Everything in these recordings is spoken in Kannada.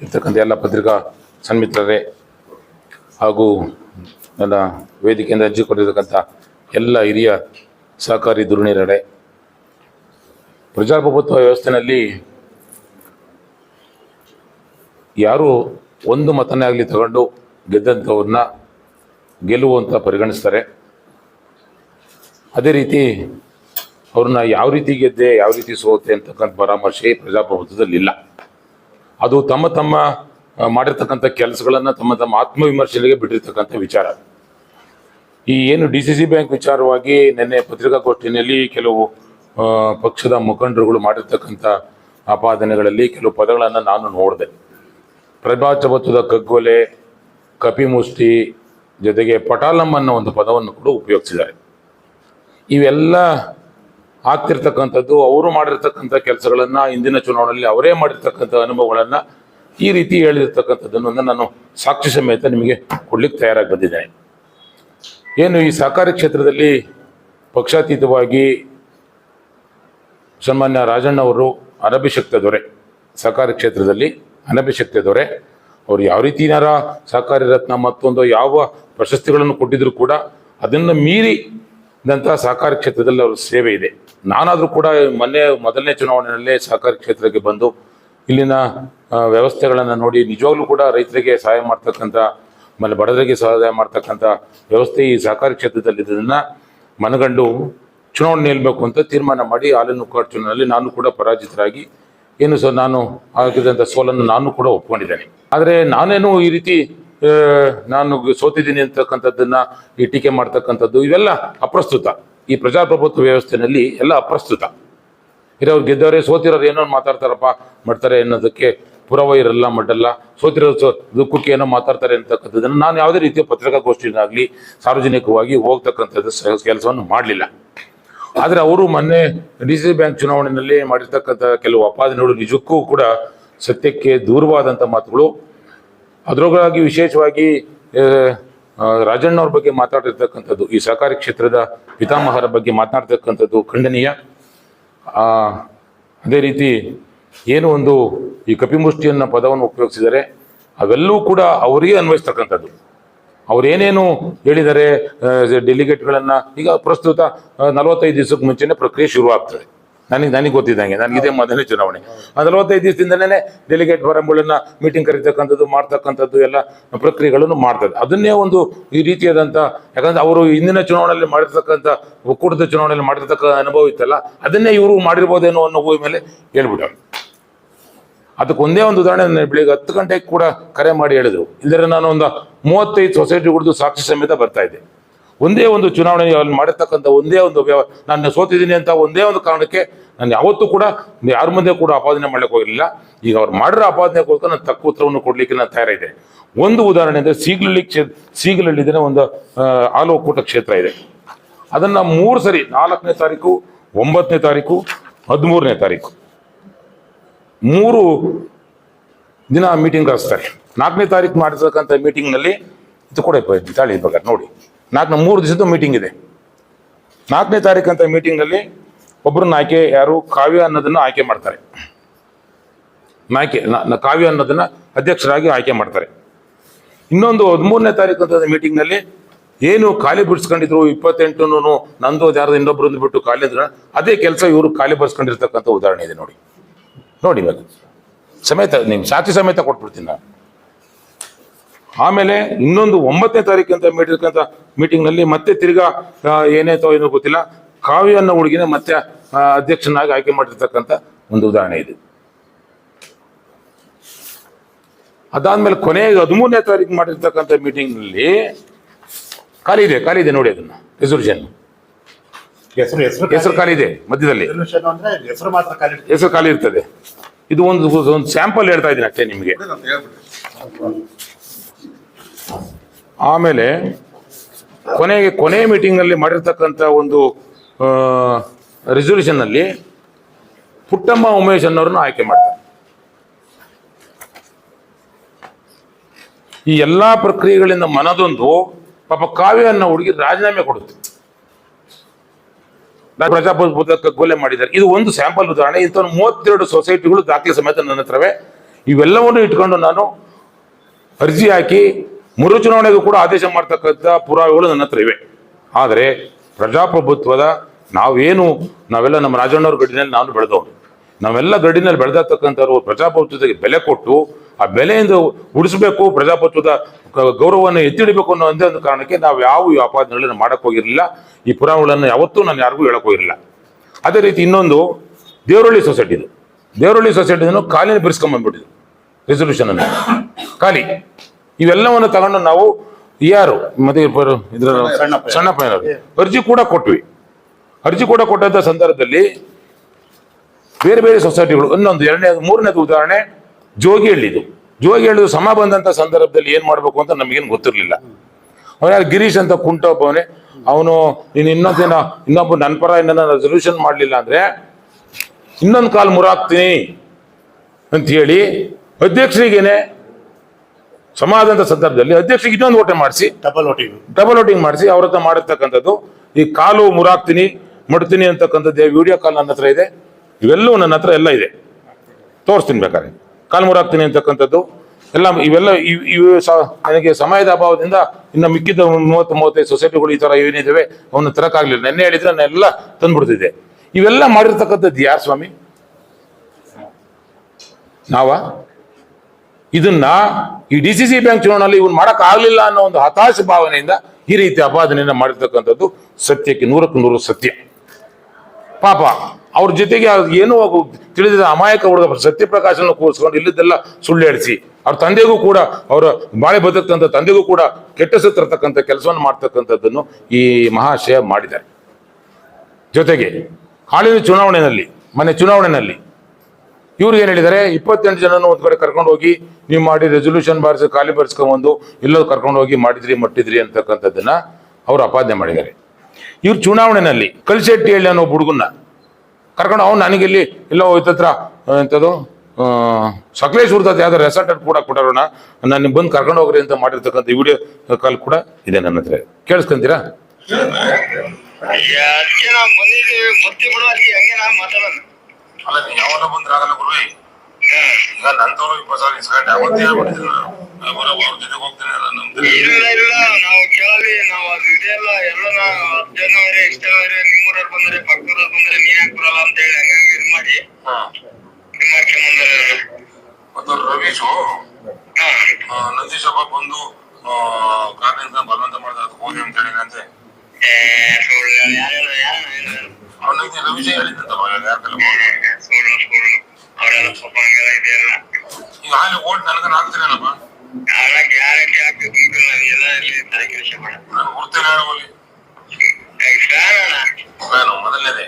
ಇರ್ತಕ್ಕಂಥ ಎಲ್ಲ ಪತ್ರಿಕಾ ಸನ್ಮಿತ್ರರೇ ಹಾಗೂ ನನ್ನ ವೇದಿಕೆಯಿಂದ ಅರ್ಜಿ ಕೊಟ್ಟಿರ್ತಕ್ಕಂಥ ಎಲ್ಲ ಹಿರಿಯ ಸಹಕಾರಿ ಧುರುಣಿರಡೆ ಪ್ರಜಾಪ್ರಭುತ್ವ ವ್ಯವಸ್ಥೆಯಲ್ಲಿ ಯಾರು ಒಂದು ಮತನೇ ಆಗಲಿ ತಗೊಂಡು ಗೆದ್ದಂಥವ್ರನ್ನ ಗೆಲುವು ಅಂತ ಪರಿಗಣಿಸ್ತಾರೆ. ಅದೇ ರೀತಿ ಅವ್ರನ್ನ ಯಾವ ರೀತಿ ಗೆದ್ದೆ, ಯಾವ ರೀತಿ ಸೋತೆ ಅಂತಕ್ಕಂಥ ಪರಾಮರ್ಶೆ ಪ್ರಜಾಪ್ರಭುತ್ವದಲ್ಲಿ ಇಲ್ಲ ಅದು ತಮ್ಮ ತಮ್ಮ ಮಾಡಿರ್ತಕ್ಕಂಥ ಕೆಲಸಗಳನ್ನು ತಮ್ಮ ತಮ್ಮ ಆತ್ಮವಿಮರ್ಶೆಗೆ ಬಿಟ್ಟಿರ್ತಕ್ಕಂಥ ವಿಚಾರ ಈ ಏನು ಡಿ ಸಿ ಸಿ ಬ್ಯಾಂಕ್ ವಿಚಾರವಾಗಿ ನಿನ್ನೆ ಪತ್ರಿಕಾಗೋಷ್ಠಿಯಲ್ಲಿ ಕೆಲವು ಪಕ್ಷದ ಮುಖಂಡರುಗಳು ಮಾಡಿರ್ತಕ್ಕಂಥ ಆಪಾದನೆಗಳಲ್ಲಿ ಕೆಲವು ಪದಗಳನ್ನು ನಾನು ನೋಡಿದೆ. ಪ್ರಜಾಪ್ರಭುತ್ವದ ಕಗ್ಗೊಲೆ ಕಪಿಮುಷ್ಟಿ ಜೊತೆಗೆ ಪಟಾಲಂ ಅನ್ನೋ ಒಂದು ಪದವನ್ನು ಕೂಡ ಉಪಯೋಗಿಸಿದ್ದಾರೆ. ಇವೆಲ್ಲ ಆಗ್ತಿರ್ತಕ್ಕಂಥದ್ದು, ಅವರು ಮಾಡಿರ್ತಕ್ಕಂಥ ಕೆಲಸಗಳನ್ನು ಇಂದಿನ ಚುನಾವಣೆಯಲ್ಲಿ ಅವರೇ ಮಾಡಿರ್ತಕ್ಕಂಥ ಅನುಭವಗಳನ್ನು ಈ ರೀತಿ ಹೇಳಿರ್ತಕ್ಕಂಥದ್ದನ್ನು ನಾನು ಸಾಕ್ಷಿ ಸಮೇತ ನಿಮಗೆ ಕೊಡ್ಲಿಕ್ಕೆ ತಯಾರಾಗಿ ಬಂದಿದ್ದೇನೆ. ಏನು ಈ ಸಹಕಾರಿ ಕ್ಷೇತ್ರದಲ್ಲಿ ಪಕ್ಷಾತೀತವಾಗಿ ಸನ್ಮಾನ್ಯ ರಾಜಣ್ಣ ಅವರು ಅನಭಿಷಕ್ತ ದೊರೆ, ಸಹಕಾರಿ ಕ್ಷೇತ್ರದಲ್ಲಿ ಅನಭಿಷಕ್ತ ದೊರೆ, ಅವರು ಯಾವ ರೀತಿನಾರ ಸಹಕಾರಿ ರತ್ನ ಮತ್ತೊಂದು ಯಾವ ಪ್ರಶಸ್ತಿಗಳನ್ನು ಕೊಟ್ಟಿದ್ರು ಕೂಡ ಅದನ್ನು ಮೀರಿದಂಥ ಸಹಕಾರಿ ಕ್ಷೇತ್ರದಲ್ಲಿ ಅವರ ಸೇವೆ ಇದೆ. ನಾನಾದರೂ ಕೂಡ ಮೊನ್ನೆ, ಮೊದಲನೇ ಚುನಾವಣೆಯಲ್ಲೇ ಸಹಕಾರಿ ಕ್ಷೇತ್ರಕ್ಕೆ ಬಂದು ಇಲ್ಲಿನ ವ್ಯವಸ್ಥೆಗಳನ್ನು ನೋಡಿ ನಿಜವಾಗ್ಲೂ ಕೂಡ ರೈತರಿಗೆ ಸಹಾಯ ಮಾಡ್ತಕ್ಕಂಥ, ಆಮೇಲೆ ಬಡವರಿಗೆ ಸಹಾಯ ಮಾಡ್ತಕ್ಕಂಥ ವ್ಯವಸ್ಥೆ ಈ ಸಹಕಾರಿ ಕ್ಷೇತ್ರದಲ್ಲಿ ಇದನ್ನ ಮನಗಂಡು ಚುನಾವಣೆ ನಿಲ್ಲಬೇಕು ಅಂತ ತೀರ್ಮಾನ ಮಾಡಿ ಹಾಲಿನ ಚುನಾವಣೆಯಲ್ಲಿ ನಾನು ಕೂಡ ಪರಾಜಿತರಾಗಿ ಏನು ಸರ್ ನಾನು ಆಗಿದಂಥ ಸೋಲನ್ನು ನಾನು ಕೂಡ ಒಪ್ಕೊಂಡಿದ್ದೇನೆ. ಆದರೆ ನಾನೇನು ಈ ರೀತಿ ನಾನು ಸೋತಿದ್ದೀನಿ ಅಂತಕ್ಕಂಥದ್ದನ್ನು ಈ ಟೀಕೆ ಮಾಡ್ತಕ್ಕಂಥದ್ದು ಇವೆಲ್ಲ ಅಪ್ರಸ್ತುತ. ಈ ಪ್ರಜಾಪ್ರಭುತ್ವ ವ್ಯವಸ್ಥೆಯಲ್ಲಿ ಎಲ್ಲ ಅಪ್ರಸ್ತುತ. ಇರೋರು ಗೆದ್ದವರೇ, ಸೋತಿರೋರು ಏನೋ ಮಾತಾಡ್ತಾರಪ್ಪ, ಮಾಡ್ತಾರೆ ಅನ್ನೋದಕ್ಕೆ ಪುರಾವೆ ಇರಲ್ಲ ಮಡ್ಡಲ್ಲ ಸೋತಿರೋ ದುಃಖಕ್ಕೆ ಏನೋ ಮಾತಾಡ್ತಾರೆ ಅಂತಕ್ಕಂಥದ್ದನ್ನು ನಾನು ಯಾವುದೇ ರೀತಿಯ ಪತ್ರಿಕಾಗೋಷ್ಠಿನಾಗಲಿ ಸಾರ್ವಜನಿಕವಾಗಿ ಹೋಗ್ತಕ್ಕಂಥದ್ದು ಕೆಲಸವನ್ನು ಮಾಡಲಿಲ್ಲ. ಆದರೆ ಅವರು ಮೊನ್ನೆ ಡಿ ಸಿ ಬ್ಯಾಂಕ್ ಚುನಾವಣೆಯಲ್ಲಿ ಮಾಡಿರ್ತಕ್ಕಂಥ ಕೆಲವು ಅಪಾದನೆಗಳು ನಿಜಕ್ಕೂ ಕೂಡ ಸತ್ಯಕ್ಕೆ ದೂರವಾದಂಥ ಮಾತುಗಳು. ಅದರೊಳಗಾಗಿ ವಿಶೇಷವಾಗಿ ರಾಜಣ್ಣ ಅವ್ರ ಬಗ್ಗೆ ಮಾತಾಡಿರ್ತಕ್ಕಂಥದ್ದು ಈ ಸಹಕಾರಿ ಕ್ಷೇತ್ರದ ಪಿತಾಮಹರ ಬಗ್ಗೆ ಮಾತನಾಡ್ತಕ್ಕಂಥದ್ದು ಖಂಡನೀಯ. ಅದೇ ರೀತಿ ಏನು ಒಂದು ಈ ಕಪಿಮುಷ್ಟಿಯನ್ನ ಪದವನ್ನು ಉಪಯೋಗಿಸಿದರೆ, ಅವೆಲ್ಲವೂ ಕೂಡ ಅವರಿಗೆ ಅನ್ವಯಿಸ್ತಕ್ಕಂಥದ್ದು. ಅವರೇನೇನು ಹೇಳಿದ್ದಾರೆ ಡೆಲಿಗೇಟ್ಗಳನ್ನು ಈಗ ಪ್ರಸ್ತುತ ನಲವತ್ತೈದು ದಿವಸಕ್ಕೆ ಮುಂಚೆನೆ ಪ್ರಕ್ರಿಯೆ ಶುರು ಆಗ್ತದೆ ನನಗೆ ನನಗೆ ಗೊತ್ತಿದ್ದಂಗೆ. ನನಗೆ ಇದೇ ಮೊದಲನೇ ಚುನಾವಣೆ. ನಲವತ್ತೈದು ದಿವಸದಿಂದಲೇ ಡೆಲಿಗೇಟ್ ಫಾರಂಗಳನ್ನ ಮೀಟಿಂಗ್ ಕರೀತಕ್ಕಂಥದ್ದು ಮಾಡ್ತಕ್ಕಂಥದ್ದು ಎಲ್ಲ ಪ್ರಕ್ರಿಯೆಗಳನ್ನು ಮಾಡ್ತದೆ. ಅದನ್ನೇ ಒಂದು ಈ ರೀತಿಯಾದಂಥ ಯಾಕಂದ್ರೆ ಅವರು ಹಿಂದಿನ ಚುನಾವಣೆಯಲ್ಲಿ ಮಾಡಿರ್ತಕ್ಕಂಥ ಒಕ್ಕೂಟದ ಚುನಾವಣೆಯಲ್ಲಿ ಮಾಡಿರ್ತಕ್ಕ ಅನುಭವ ಇತ್ತಲ್ಲ ಅದನ್ನೇ ಇವರು ಮಾಡಿರ್ಬೋದೇನೋ ಅನ್ನೋ ಭೂಮಿ ಮೇಲೆ ಹೇಳ್ಬಿಟ್ಟವ್ರು. ಅದಕ್ಕೆ ಒಂದೇ ಒಂದು ಉದಾಹರಣೆ ಬೆಳಿಗ್ಗೆ ಹತ್ತು ಗಂಟೆಗೆ ಕೂಡ ಕರೆ ಮಾಡಿ ಹೇಳಿದ್ರು. ಇಲ್ಲದ್ರೆ ನಾನು ಒಂದು ಮೂವತ್ತೈದು ಸೊಸೈಟಿಗಳದ್ದು ಸಾಕ್ಷಿ ಸಮೇತ ಬರ್ತಾ ಇದ್ದೆ. ಒಂದೇ ಒಂದು ಚುನಾವಣೆ ಅಲ್ಲಿ ಮಾಡಿರ್ತಕ್ಕಂಥ ಒಂದೇ ಒಂದು ನಾನು ಸೋತಿದ್ದೀನಿ ಅಂತ ಒಂದೇ ಒಂದು ಕಾರಣಕ್ಕೆ ನಾನು ಯಾವತ್ತೂ ಕೂಡ ಯಾರ ಮುಂದೆ ಕೂಡ ಆಪಾದನೆ ಮಾಡ್ಲಿಕ್ಕೆ ಹೋಗಿರಲಿಲ್ಲ. ಈಗ ಅವ್ರು ಮಾಡಿರೋ ಆಪಾದನೆಗೋಸ್ಕರ ನಾನು ತಕ್ಕ ಉತ್ತರವನ್ನು ಕೊಡಲಿಕ್ಕೆ ನಾನು ತಯಾರಿದೆ ಒಂದು ಉದಾಹರಣೆ ಅಂದರೆ ಸೀಗಲಹಳ್ಳಿ ಕ್ಷೇತ್ರ ಸೀಗಲಹಳ್ಳಿದ್ರೆ ಒಂದು ಆಲೋಕೂಟ ಕ್ಷೇತ್ರ ಇದೆ. ಅದನ್ನು ಮೂರು ಸರಿ, ನಾಲ್ಕನೇ ತಾರೀಕು, ಒಂಬತ್ತನೇ ತಾರೀಕು, ಹದಿಮೂರನೇ ತಾರೀಕು. ಮೂರು ದಿನ ಮೀಟಿಂಗ್ ಕಳಿಸ್ತಾರೆ. ನಾಲ್ಕನೇ ತಾರೀಕು ಮಾಡಿರ್ತಕ್ಕಂಥ ಮೀಟಿಂಗ್ನಲ್ಲಿ ಇದು ಕೂಡ ಇಪ್ಪ- ತಾಳಿ ಬೇಕಾದ್ರೆ ನೋಡಿ. ನಾಲ್ಕು ಮೂರು ದಿವಸದ ಮೀಟಿಂಗ್ ಇದೆ. ನಾಲ್ಕನೇ ತಾರೀಕು ಅಂತ ಮೀಟಿಂಗ್ನಲ್ಲಿ ಒಬ್ಬರನ್ನ ಆಯ್ಕೆ ಯಾರು ಕಾವ್ಯ ಅನ್ನೋದನ್ನ ಆಯ್ಕೆ ಮಾಡ್ತಾರೆ. ಆಯ್ಕೆ ಕಾವ್ಯ ಅನ್ನೋದನ್ನ ಅಧ್ಯಕ್ಷರಾಗಿ ಆಯ್ಕೆ ಮಾಡ್ತಾರೆ. ಇನ್ನೊಂದು ಹದಿಮೂರನೇ ತಾರೀಕು ಮೀಟಿಂಗ್ನಲ್ಲಿ ಏನು ಖಾಲಿ ಬಿಡಿಸ್ಕೊಂಡಿದ್ರು ಇಪ್ಪತ್ತೆಂಟು ನಂದು ಯಾರದ ಇನ್ನೊಬ್ರು ಬಿಟ್ಟು ಖಾಲಿ ಅಂದ್ರೆ ಅದೇ ಕೆಲಸ ಇವರು ಖಾಲಿ ಬರ್ಸ್ಕೊಂಡಿರ್ತಕ್ಕಂಥ ಉದಾಹರಣೆ ಇದೆ ನೋಡಿ. ನೋಡಿ ಇವಾಗ. ಸಮೇತ ನಿಮ್ಮ ಸಾಕ್ಷಿ ಸಮೇತ ಕೊಟ್ಬಿಡ್ತೀನಿ ನಾನು. ಆಮೇಲೆ ಇನ್ನೊಂದು ಒಂಬತ್ತನೇ ತಾರೀಕು ಅಂತ ಮೀಟಿಂಗ್ ಮೀಟಿಂಗ್ನಲ್ಲಿ ಮತ್ತೆ ತಿರ್ಗಾ ಏನೇತೋ ಏನಾಯ್ತೋ ಏನೋ ಗೊತ್ತಿಲ್ಲ. ಕಾವ್ಯ ಅನ್ನೋ ಹುಡುಗಿನ ಮತ್ತೆ ಅಧ್ಯಕ್ಷನಾಗಿ ಆಯ್ಕೆ ಮಾಡಿರ್ತಕ್ಕಂಥ ಒಂದು ಉದಾಹರಣೆ ಇದೆ. ಅದಾದ್ಮೇಲೆ ಕೊನೆಗೆ ಹದಿಮೂರನೇ ತಾರೀಕು ಮಾಡಿರ್ತಕ್ಕಂಥ ಮೀಟಿಂಗ್ನಲ್ಲಿ ಖಾಲಿ ಇದೆ ಖಾಲಿ ಇದೆ ನೋಡಿ ಅದನ್ನ ರೆಸೊಲ್ಯೂಷನ್ ಹೆಸರು ಹೆಸರು ಹೆಸರು ಖಾಲಿ ಇದೆ ಮಧ್ಯದಲ್ಲಿ. ಹೆಸರು ಮಾತ್ರ ಖಾಲಿ ಇರ್ತದೆ. ಹೆಸರು ಖಾಲಿ ಇರ್ತದೆ. ಇದು ಒಂದು ಒಂದು ಸ್ಯಾಂಪಲ್ ಹೇಳ್ತಾ ಇದ್ದೀನಿ ಅಷ್ಟೇ ನಿಮಗೆ. ಆಮೇಲೆ ಕೊನೆಗೆ ಕೊನೆ ಮೀಟಿಂಗ್ ಅಲ್ಲಿ ಮಾಡಿರ್ತಕ್ಕಂಥ ಒಂದು ರೆಸೊಲ್ಯೂಷನ್ ಅಲ್ಲಿ ಪುಟ್ಟಮ್ಮ ಉಮೇಶ್ ಅನ್ನೋರನ್ನ ಆಯ್ಕೆ ಮಾಡ್ತಾರೆ. ಈ ಎಲ್ಲಾ ಪ್ರಕ್ರಿಯೆಗಳಿಂದ ಮನದೊಂದು ಪಾಪ ಕಾವ್ಯ ಅನ್ನೋ ಹುಡುಗಿ ರಾಜೀನಾಮೆ ಕೊಡುತ್ತೆ. ಪ್ರಜಾಪ್ರಭುತ್ವಕ್ಕೆ ಗೋಲೆ ಮಾಡಿದ್ದಾರೆ. ಇದು ಒಂದು ಸ್ಯಾಂಪಲ್ ಉದಾಹರಣೆ. ಇಂಥ ಮೂವತ್ತೆರಡು ಸೊಸೈಟಿಗಳು ದಾಖಲೆ ಸಮೇತ ನನ್ನ ಹತ್ರವೇ. ಇವೆಲ್ಲವನ್ನು ಇಟ್ಕೊಂಡು ನಾನು ಅರ್ಜಿ ಹಾಕಿ ಮರು ಚುನಾವಣೆಗೂ ಕೂಡ ಆದೇಶ ಮಾಡ್ತಕ್ಕಂಥ ಪುರಾವೆಗಳು ನನ್ನ ಹತ್ರ ಇವೆ. ಆದರೆ ಪ್ರಜಾಪ್ರಭುತ್ವದ ನಾವೇನು ನಾವೆಲ್ಲ ನಮ್ಮ ರಾಜಣ್ಣವ್ರ ಗಡಿನಲ್ಲಿ ನಾನು ಬೆಳೆದವನು. ನಾವೆಲ್ಲ ಗಡಿನಲ್ಲಿ ಬೆಳೆದತಕ್ಕಂಥವ್ರು ಪ್ರಜಾಪ್ರಭುತ್ವಕ್ಕೆ ಬೆಲೆ ಕೊಟ್ಟು, ಆ ಬೆಲೆಯಿಂದ ಉಳಿಸಬೇಕು, ಪ್ರಜಾಪ್ರಭುತ್ವದ ಗೌರವವನ್ನು ಎತ್ತಿಡಬೇಕು ಅನ್ನೋ ಒಂದೇ ಒಂದು ಕಾರಣಕ್ಕೆ ನಾವು ಯಾವ ಈ ಆಪಾದನೆಗಳನ್ನು ಮಾಡಕ್ ಹೋಗಿರಲಿಲ್ಲ. ಈ ಪುರಾವೆಗಳನ್ನು ಯಾವತ್ತೂ ನಾನು ಯಾರಿಗೂ ಹೇಳಕ್ಕೆ ಹೋಗಿರಲಿಲ್ಲ. ಅದೇ ರೀತಿ ಇನ್ನೊಂದು ದೇವರಳ್ಳಿ ಸೊಸೈಟಿದು ದೇವರಳ್ಳಿ ಸೊಸೈಟಿನೂ ಕಾಲಿನ ಬಿಡಿಸ್ಕೊಂಬಂದ್ಬಿಟ್ಟಿದ್ದು ರೆಸೊಲ್ಯೂಷನ್ ಅನ್ನು ಖಾಲಿ. ಇವೆಲ್ಲವನ್ನು ತಗೊಂಡು ನಾವು ಯಾರು? ಮತ್ತೆ ಸಣ್ಣ ಇದ್ರ ಸಣ್ಣಪ್ಪ. ಸಣ್ಣಪ್ಪನವರು ಅರ್ಜಿ ಕೂಡ ಕೊಟ್ವಿ. ಅರ್ಜಿ ಕೂಡ ಕೊಟ್ಟಂತ ಸಂದರ್ಭದಲ್ಲಿ ಬೇರೆ ಬೇರೆ ಸೊಸೈಟಿಗಳು ಇನ್ನೊಂದು ಎರಡನೇ ಮೂರನೇದು ಉದಾಹರಣೆ ಜೋಗಿ ಹೇಳಿದು ಜೋಗಿ ಹೇಳಿದು ಸಮ ಬಂದಂತ ಸಂದರ್ಭದಲ್ಲಿ ಏನ್ ಮಾಡ್ಬೇಕು ಅಂತ ನಮಗೇನು ಗೊತ್ತಿರಲಿಲ್ಲ. ಅವನ ಗಿರೀಶ್ ಅಂತ ಕುಂಟ ಒಬ್ಬವನೇ. ಅವನು ಇನ್ನು ಇನ್ನೊಂದಿನ ಇನ್ನೊಬ್ಬ ನನ್ನ ಪರ ಇನ್ನ ರೆಸೊಲ್ಯೂಷನ್ ಮಾಡಲಿಲ್ಲ ಅಂದ್ರೆ ಇನ್ನೊಂದು ಕಾಲ್ ಮುರಾಕ್ತೀನಿ ಅಂತ ಹೇಳಿ ಅಧ್ಯಕ್ಷರಿಗೇನೆ ಸಮಾಧಾನದ ಸಂದರ್ಭದಲ್ಲಿ ಅಧ್ಯಕ್ಷರಿಗೆ ಇನ್ನೊಂದು ಓಟೆ ಮಾಡಿಸಿ ಡಬಲ್ ವೋಟಿಂಗ್ ಡಬಲ್ ವೋಟಿಂಗ್ ಮಾಡಿಸಿ ಅವ್ರ ಹತ್ರ ಮಾಡಿರ್ತಕ್ಕಂಥದ್ದು. ಈ ಕಾಲು ಮುರಾಕ್ತೀನಿ ಮುಡ್ತೀನಿ ಅಂತಕ್ಕಂಥದ್ದು ವಿಡಿಯೋ ಕಾಲ್ ನನ್ನ ಹತ್ರ ಇದೆ. ಇವೆಲ್ಲವೂ ನನ್ನ ಹತ್ರ ಎಲ್ಲ ಇದೆ. ತೋರಿಸ್ತೀನಿ ಬೇಕಾದ್ರೆ. ಕಾಲು ಮುರಾಕ್ತೀನಿ ಅಂತಕ್ಕಂಥದ್ದು. ಎಲ್ಲ ಇವೆಲ್ಲ ಇವ್- ನನಗೆ ಸಮಯದ ಅಭಾವದಿಂದ ಇನ್ನು ಮಿಕ್ಕಿದ ಮೂವತ್ತು ಮೂವತ್ತೈದು ಸೊಸೈಟಿಗಳು ಈ ಥರ ಏನಿದ್ದಾವೆ ಅವನ್ನ ತರಕಾಗ್ಲಿಲ್ಲ. ನೆನ್ನೆ ಹೇಳಿದ್ರೆ ನಾನೆಲ್ಲ ತಂದ್ಬಿಡ್ತಿದ್ದೆ. ಇವೆಲ್ಲ ಮಾಡಿರ್ತಕ್ಕಂಥದ್ದು ಯಾರು ಸ್ವಾಮಿ? ನಾವಾ? ಇದನ್ನ ಈ ಡಿ ಸಿ ಸಿ ಬ್ಯಾಂಕ್ ಚುನಾವಣೆಯಲ್ಲಿ ಇವನು ಮಾಡಕ್ ಆಗ್ಲಿಲ್ಲ ಅನ್ನೋ ಒಂದು ಹತಾಶ ಭಾವನೆಯಿಂದ ಈ ರೀತಿ ಅಪಾದನೆಯನ್ನ ಮಾಡಿರ್ತಕ್ಕಂಥದ್ದು ಸತ್ಯಕ್ಕೆ ನೂರಕ್ಕೆ ನೂರು ಸತ್ಯ. ಪಾಪ, ಅವ್ರ ಜೊತೆಗೆ ಏನೋ ತಿಳಿದಿದ ಅಮಾಯಕ ಹುಡುಗ ಸತ್ಯಪ್ರಕಾಶನ ಕೂರಿಸ್ಕೊಂಡು ಇಲ್ಲಿದ್ದೆಲ್ಲ ಸುಳ್ಳು ಹೇಳಿಸಿ. ಅವ್ರ ತಂದೆಗೂ ಕೂಡ, ಅವರ ಬಾಳೆ ಬದಕ್ಕಂಥ ತಂದೆಗೂ ಕೂಡ ಕೆಟ್ಟ ಸತ್ತಿರತಕ್ಕಂಥ ತರ್ತಕ್ಕಂಥ ಕೆಲಸವನ್ನು ಮಾಡ್ತಕ್ಕಂಥದ್ದನ್ನು ಈ ಮಹಾಶಯ ಮಾಡಿದ್ದಾರೆ. ಜೊತೆಗೆ, ಹಾಲಿನ ಚುನಾವಣೆಯಲ್ಲಿ, ಮನೆ ಚುನಾವಣೆಯಲ್ಲಿ ಇವ್ರು ಏನ್ ಹೇಳಿದ್ದಾರೆ? ಇಪ್ಪತ್ತೆಂಟು ಜನನ ಒಂದ್ ಕಡೆ ಕರ್ಕೊಂಡು ಹೋಗಿ ನೀವು ಮಾಡಿ ರೆಸೊಲ್ಯೂಷನ್ ಬಾರಿಸಿ ಖಾಲಿ ಬರ್ಸ್ಕೊಂಬಂದು ಎಲ್ಲೋ ಕರ್ಕೊಂಡು ಹೋಗಿ ಮಾಡಿದ್ರಿ ಮಟ್ಟಿದ್ರಿ ಅಂತಕ್ಕಂಥದ್ದನ್ನ ಅವ್ರು ಅಪಾದನೆ ಮಾಡಿದ್ದಾರೆ. ಇವ್ರು ಚುನಾವಣೆಯಲ್ಲಿ ಕಲ್ಶೆಟ್ಟಿ ಹೇಳಿ ಅನ್ನೋ ಹುಡುಗನ್ನ ಕರ್ಕೊಂಡು ಅವ್ನು ನನಗೆ ಇಲ್ಲಿ ಎಲ್ಲೋ ಹೋಯ್ತತ್ರ ಎಂಥದ್ದು ಆ, ಸಕಲೇಶ್ವರದ ಯಾವ್ದೋ ರೆಸಾರ್ಟ್ ಕೂಡ ಕೊಟ್ಟಾರೋಣ ನಾನು ಬಂದು ಕರ್ಕೊಂಡು ಹೋಗ್ರಿ ಅಂತ ಮಾಡಿರ್ತಕ್ಕಂಥ ವಿಡಿಯೋ ಕಾಲ್ ಕೂಡ ಇದೆ ನನ್ನ ಹತ್ರ. ಕೇಳಿಸ್ಕೊಂತೀರಾ? ಮಾತಾಡೋಣ ಅಲ್ಲ ನೀ ಬಂದ್ರೆ ಆಗಲ್ಲ ಗುರುವೆ? ಈಗ ನಂತವ್ರು ಇಪ್ಪತ್ತು ಸಾವಿರ ಇಸ್ಕೊಂಡು ಅವತ್ತೇ ಅವ್ರ ಅವ್ರ ಜೊತೆಗೆ ಹೋಗ್ತೀನಿ ಅಲ್ಲ ನಮ್ದು. ಇಲ್ಲ ಇಲ್ಲ ನಾವು ಕೇಳಲಿ ನಾವು ಅದು ಇದೆಲ್ಲ ಎಲ್ಲ ಹತ್ತು ಅವರೇ ನಿಮ್ಮೂರವ್ರು ಬಂದ್ರೆ ಪಕ್ಕದವ್ರು ಬಂದ್ರೆ ನೀನ್ ಯಾಕೆ ಬರಲ್ಲ ಅಂತ ಹೇಳಿ ಹಂಗಾಗಿ ಇದು ಮಾಡಿ. ಇದು ಮಾಡ್ಕೊಂಬಂದಾರೆ ಮತ್ತು ರವೀಶು ಹಾ. ಆ, ನಂದೀಶಪ್ಪ ಬಂದು ಕಾರಣದಿಂದ ಬಲವಂತ ಮಾಡಿದ ಅದಕ್ಕೆ ಹೋಗಿ ಅಂತ ಹೇಳಿದಂತೆ ಸುಳ್ಳು ಯಾರೆಲ್ಲ ಯಾರು ನನಗೆ ಹಾಕ್ತೀರೇನಪ್ಪ ಯಾರ ಗ್ಯಾರಂಟಿ ಹಾಕ್ಬೇಕು ಎಲ್ಲ ಇಲ್ಲಿ ನಾನು ನಾನು ಮೊದಲನೇದೇ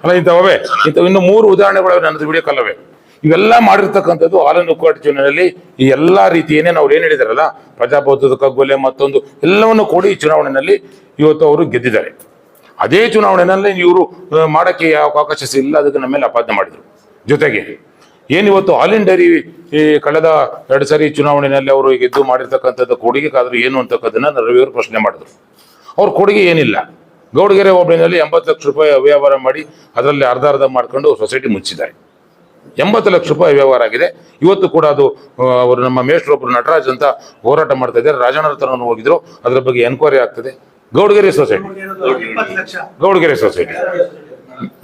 ಅಲ್ಲ ಇಂಥವೇ ಇಂಥವು ಇನ್ನು ಮೂರು ಉದಾಹರಣೆಗಳು ನನ್ನದು ವಿಡಿಯೋ ಕಾಲವೇ ಇವೆಲ್ಲ ಮಾಡಿರ್ತಕ್ಕಂಥದ್ದು ಆಲನ್ ಒಕ್ಕೂಟ ಚುನಾವಣೆಯಲ್ಲಿ ಈ ಎಲ್ಲಾ ರೀತಿ ಏನೇನು ಅವ್ರು ಏನ್ ಹೇಳಿದಾರಲ್ಲ, ಪ್ರಜಾಪ್ರಭುತ್ವದ ಕಗ್ಗೊಲೆ ಮತ್ತೊಂದು ಎಲ್ಲವನ್ನು ಕೊಡಿ ಚುನಾವಣೆಯಲ್ಲಿ ಇವತ್ತು ಅವರು ಗೆದ್ದಿದ್ದಾರೆ. ಅದೇ ಚುನಾವಣೆಯಲ್ಲಿ ಇವರು ಮಾಡೋಕ್ಕೆ ಯಾವ ಅವಕಾಶ ಇಲ್ಲ, ಅದಕ್ಕೆ ನಮ್ಮ ಮೇಲೆ ಅಪಾದನೆ ಮಾಡಿದ್ರು. ಜೊತೆಗೆ ಏನಿವತ್ತು ಆಲ್ ಇನ್ ಡೈರಿ ಈ ಕಳೆದ ಎರಡು ಸಾರಿ ಚುನಾವಣೆಯಲ್ಲಿ ಅವರು ಗೆದ್ದು ಮಾಡಿರ್ತಕ್ಕಂಥದ್ದು ಕೊಡುಗೆ ಏನು ಅಂತಕ್ಕದ್ದನ್ನ ರವಿಯವರು ಪ್ರಶ್ನೆ ಮಾಡಿದ್ರು. ಅವ್ರ ಕೊಡುಗೆ ಏನಿಲ್ಲ. ಗೌಡಗೆರೆ ಹೋಬಳಿನಲ್ಲಿ ಎಂಬತ್ತು ಲಕ್ಷ ರೂಪಾಯಿ ವ್ಯವಹಾರ ಮಾಡಿ ಅದರಲ್ಲಿ ಅರ್ಧ ಅರ್ಧ ಮಾಡ್ಕೊಂಡು ಸೊಸೈಟಿ ಮುಚ್ಚಿದ್ದಾರೆ. ಎಂಬತ್ತು ಲಕ್ಷ ರೂಪಾಯಿ ವ್ಯವಹಾರ ಆಗಿದೆ. ಇವತ್ತು ಕೂಡ ಅದು ಅವರು ನಮ್ಮ ಮೇಷ್ಟ್ರು ಒಬ್ಬರು ನಟರಾಜ್ ಅಂತ ಹೋರಾಟ ಮಾಡ್ತಾ ಇದ್ದಾರೆ. ರಾಜಣ್ಣರ ಹೋಗಿದ್ರು. ಅದ್ರ ಬಗ್ಗೆ ಎನ್ಕ್ವೈರಿ ಆಗ್ತದೆ. ಗೌಡಗೆರೆ ಸೊಸೈಟಿ ಗೌಡಗೆರೆ ಸೊಸೈಟಿ